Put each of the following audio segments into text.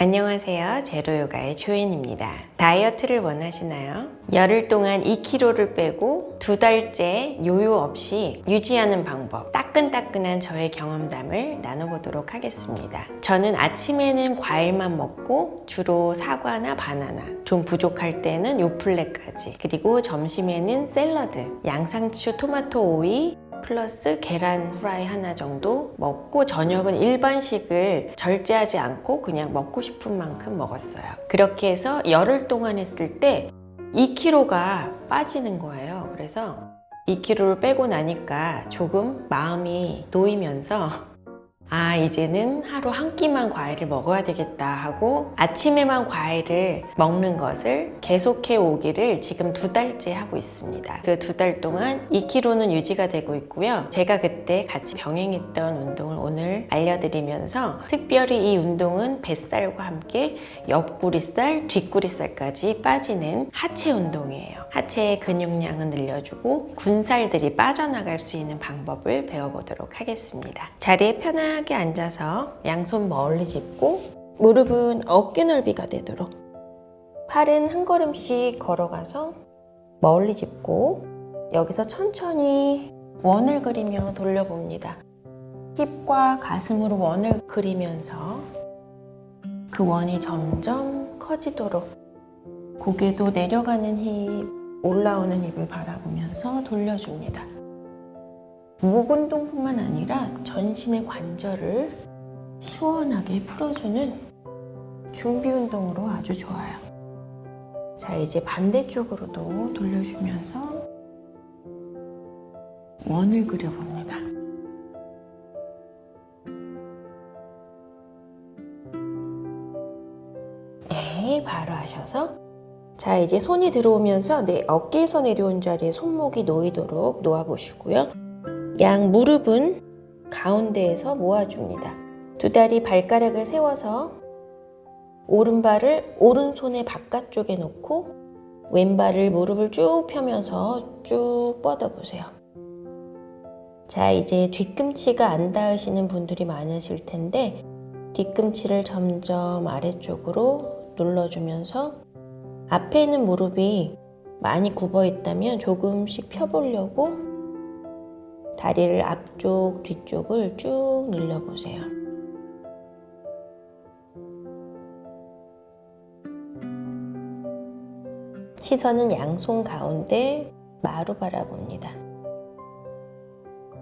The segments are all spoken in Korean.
안녕하세요. 제로요가의 조인입니다. 다이어트를 원하시나요? 열흘 동안 2kg를 빼고 두 달째 요요 없이 유지하는 방법, 따끈따끈한 저의 경험담을 나눠보도록 하겠습니다. 저는 아침에는 과일만 먹고 주로 사과나 바나나, 좀 부족할 때는 요플레까지, 그리고 점심에는 샐러드, 양상추, 토마토 오이, 플러스 계란 후라이 하나 정도 먹고 저녁은 일반식을 절제하지 않고 그냥 먹고 싶은 만큼 먹었어요. 그렇게 해서 열흘 동안 했을 때 2kg가 빠지는 거예요. 그래서 2kg를 빼고 나니까 조금 마음이 놓이면서 아, 이제는 하루 한 끼만 과일을 먹어야 되겠다 하고 아침에만 과일을 먹는 것을 계속해 오기를 지금 두 달째 하고 있습니다. 그 두 달 동안 2kg는 유지가 되고 있고요. 제가 그때 같이 병행했던 운동을 오늘 알려드리면서 특별히 이 운동은 뱃살과 함께 옆구리살, 뒷구리살까지 빠지는 하체 운동이에요. 하체의 근육량은 늘려주고 군살들이 빠져나갈 수 있는 방법을 배워보도록 하겠습니다. 자리에 편 하게 앉아서 양손 멀리 짚고 무릎은 어깨 넓이가 되도록 팔은 한 걸음씩 걸어가서 멀리 짚고 여기서 천천히 원을 그리며 돌려봅니다. 힙과 가슴으로 원을 그리면서 그 원이 점점 커지도록 고개도 내려가는 힙, 올라오는 힙을 바라보면서 돌려줍니다. 목 운동뿐만 아니라 전신의 관절을 시원하게 풀어주는 준비 운동으로 아주 좋아요. 자, 이제 반대쪽으로도 돌려주면서 원을 그려봅니다. 네, 바로 하셔서 자, 이제 손이 들어오면서 내 어깨에서 내려온 자리에 손목이 놓이도록 놓아보시고요. 양 무릎은 가운데에서 모아줍니다. 두 다리 발가락을 세워서 오른발을 오른손의 바깥쪽에 놓고 왼발을 무릎을 쭉 펴면서 쭉 뻗어보세요. 자, 이제 뒤꿈치가 안 닿으시는 분들이 많으실 텐데 뒤꿈치를 점점 아래쪽으로 눌러주면서 앞에 있는 무릎이 많이 굽어 있다면 조금씩 펴보려고 다리를 앞쪽, 뒤쪽을 쭉 늘려보세요. 시선은 양손 가운데 마루 바라봅니다.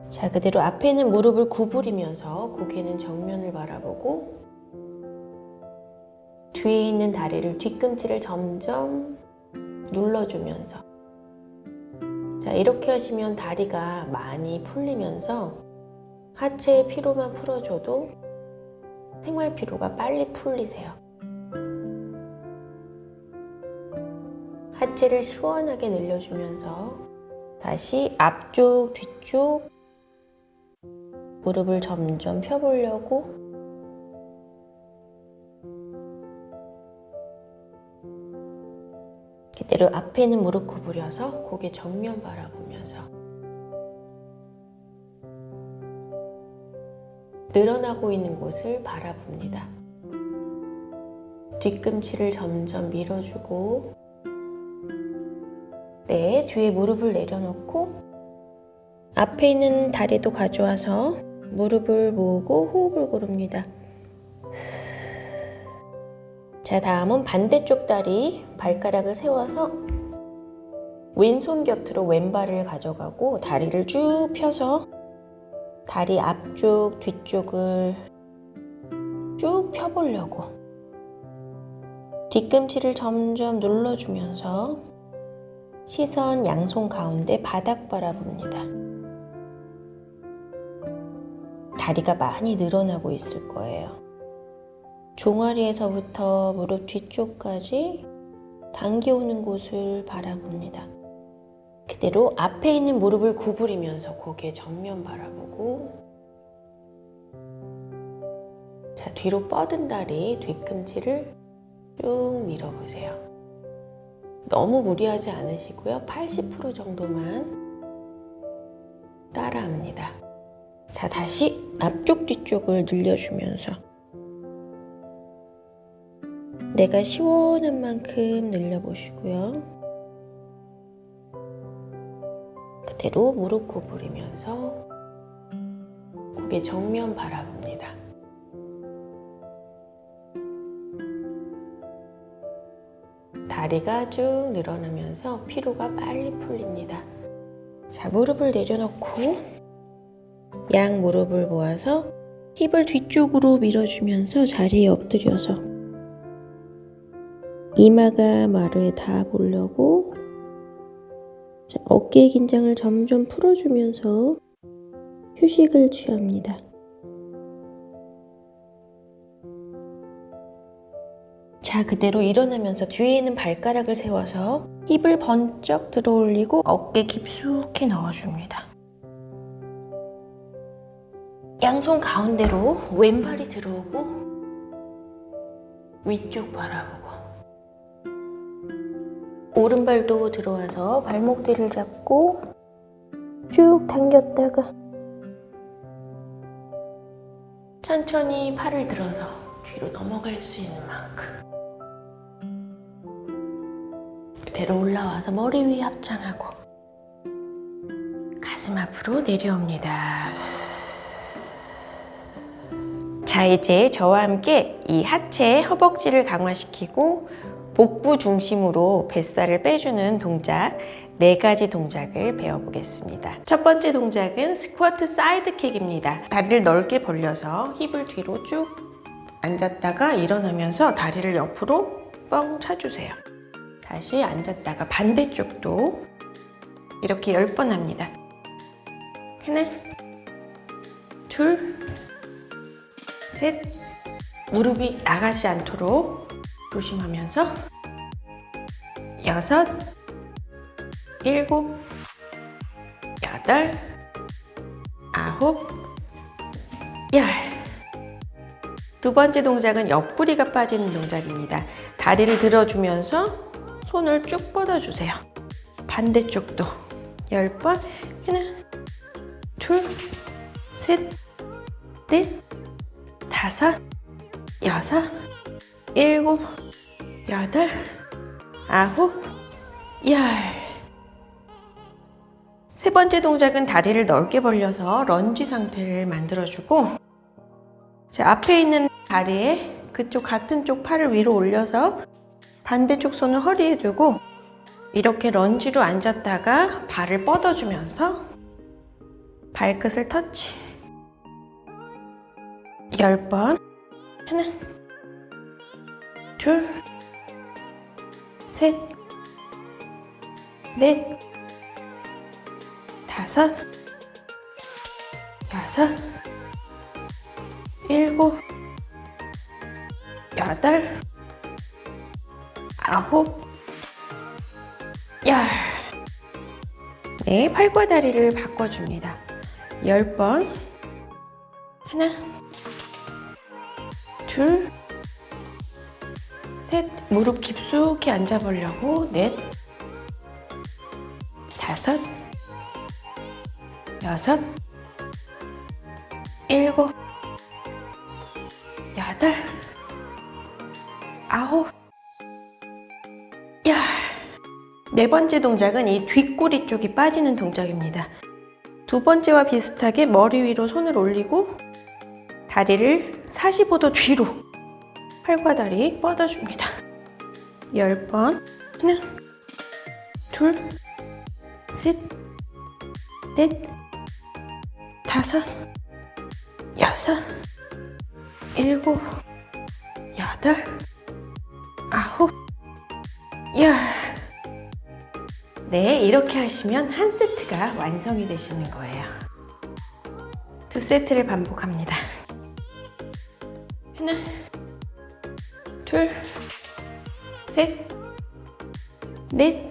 자, 그대로 앞에 있는 무릎을 구부리면서 고개는 정면을 바라보고 뒤에 있는 다리를 뒤꿈치를 점점 눌러주면서 자, 이렇게 하시면 다리가 많이 풀리면서 하체의 피로만 풀어줘도 생활 피로가 빨리 풀리세요. 하체를 시원하게 늘려주면서 다시 앞쪽, 뒤쪽 무릎을 점점 펴보려고 그대로 앞에 있는 무릎 구부려서 고개 정면 바라보면서 늘어나고 있는 곳을 바라봅니다. 뒤꿈치를 점점 밀어주고 네, 뒤에 무릎을 내려놓고 앞에 있는 다리도 가져와서 무릎을 모으고 호흡을 고릅니다. 자, 다음은 반대쪽 다리 발가락을 세워서 왼손 곁으로 왼발을 가져가고 다리를 쭉 펴서 다리 앞쪽, 뒤쪽을 쭉 펴보려고 뒤꿈치를 점점 눌러주면서 시선 양손 가운데 바닥 바라봅니다. 다리가 많이 늘어나고 있을 거예요. 종아리에서부터 무릎 뒤쪽까지 당겨오는 곳을 바라봅니다. 그대로 앞에 있는 무릎을 구부리면서 고개 정면 바라보고 자 뒤로 뻗은 다리 뒤꿈치를 쭉 밀어보세요. 너무 무리하지 않으시고요. 80% 정도만 따라합니다. 자 다시 앞쪽 뒤쪽을 늘려주면서 내가 시원한 만큼 늘려보시고요. 그대로 무릎 구부리면서 고개 정면 바라봅니다. 다리가 쭉 늘어나면서 피로가 빨리 풀립니다. 자, 무릎을 내려놓고 양 무릎을 모아서 힙을 뒤쪽으로 밀어주면서 자리에 엎드려서 이마가 마루에 다 보려고 자, 어깨 긴장을 점점 풀어주면서 휴식을 취합니다. 자, 그대로 일어나면서 뒤에 있는 발가락을 세워서 힙을 번쩍 들어 올리고 어깨 깊숙이 넣어줍니다. 양손 가운데로 왼발이 들어오고 위쪽 바라보고 오른발도 들어와서 발목 뒤를 잡고 쭉 당겼다가 천천히 팔을 들어서 뒤로 넘어갈 수 있는 만큼 그대로 올라와서 머리 위에 합장하고 가슴 앞으로 내려옵니다. 자, 이제 저와 함께 이 하체 허벅지를 강화시키고 복부 중심으로 뱃살을 빼주는 동작 네 가지 동작을 배워보겠습니다. 첫 번째 동작은 스쿼트 사이드킥입니다. 다리를 넓게 벌려서 힙을 뒤로 쭉 앉았다가 일어나면서 다리를 옆으로 뻥 차주세요. 다시 앉았다가 반대쪽도 이렇게 10번 합니다. 하나, 둘, 셋. 무릎이 나가지 않도록 조심하면서 여섯, 일곱, 여덟, 아홉, 열. 두 번째 동작은 옆구리가 빠지는 동작입니다. 다리를 들어주면서 손을 쭉 뻗어주세요. 반대쪽도 10번. 하나, 둘, 셋, 넷, 다섯, 여섯, 일곱, 여덟, 아홉, 열. 세 번째 동작은 다리를 넓게 벌려서 런지 상태를 만들어주고 제 앞에 있는 다리에 그쪽 같은 쪽 팔을 위로 올려서 반대쪽 손을 허리에 두고 이렇게 런지로 앉았다가 발을 뻗어주면서 발끝을 터치 10번 하나 둘 셋 넷 다섯 여섯 일곱 여덟 아홉 열 네, 팔과 다리를 바꿔줍니다. 열 번 하나 둘 셋, 무릎 깊숙이 앉아보려고 넷 다섯 여섯 일곱 여덟 아홉 열 네 번째 동작은 이 뒷구리 쪽이 빠지는 동작입니다. 두 번째와 비슷하게 머리 위로 손을 올리고 다리를 45도 뒤로 팔과 다리 뻗어줍니다. 10번. 하나. 둘. 셋, 넷, 다섯, 여섯, 일곱, 여덟, 아홉, 열. 네, 이렇게 하시면 한 세트가 완성이 되시는 거예요. 두 세트를 반복합니다. 하나, 둘, 셋, 넷,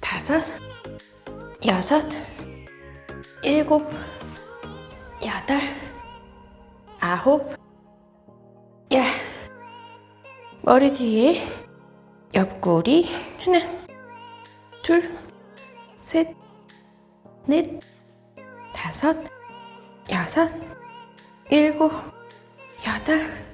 다섯, 여섯, 일곱, 여덟, 아홉, 열. 머리 뒤에 옆구리 하나, 둘, 셋, 넷, 다섯, 여섯, 일곱, 여덟,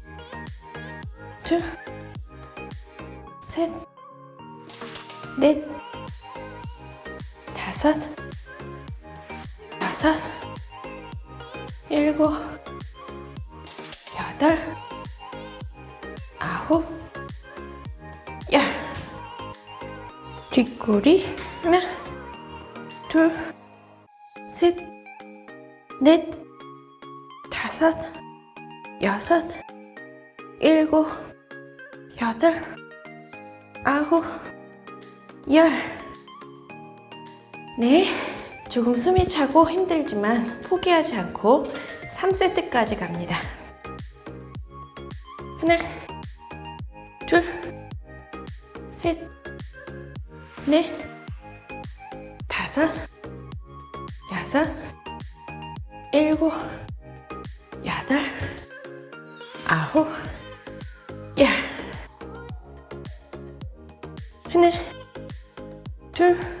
다섯 여섯 일곱 여덟 아홉 열. 뒷구리 하나 둘 셋 넷 다섯 여섯 일곱 여덟 아홉 열 네, 조금 숨이 차고 힘들지만 포기하지 않고 3세트까지 갑니다. 하나, 둘, 셋, 넷, 다섯, 여섯, 일곱, 여덟, 아홉, 열. 하나, 둘,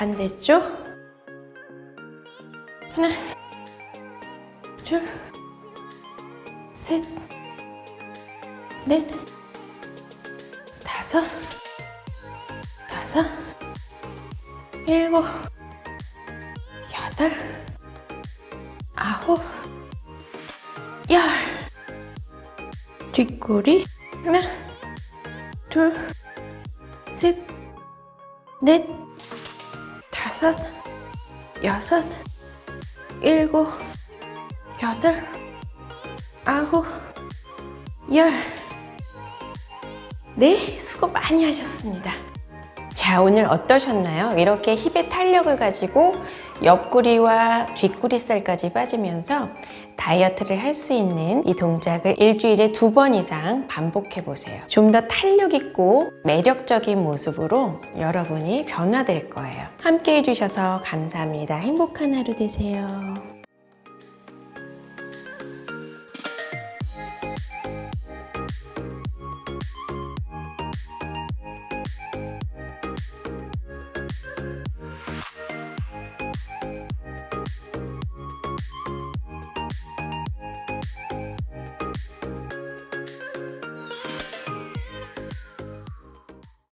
반대쪽. 하나, 둘, 셋, 넷, 다섯, 여섯, 일곱, 여덟, 아홉, 열. 뒷구리. 하나, 둘, 셋, 넷, 다섯, 여섯, 일곱, 여덟, 아홉, 열. 네, 수고 많이 하셨습니다. 자, 오늘 어떠셨나요? 이렇게 힙의 탄력을 가지고 옆구리와 뒷구리살까지 빠지면서 다이어트를 할 수 있는 이 동작을 일주일에 두 번 이상 반복해 보세요. 좀 더 탄력 있고 매력적인 모습으로 여러분이 변화될 거예요. 함께 해주셔서 감사합니다. 행복한 하루 되세요.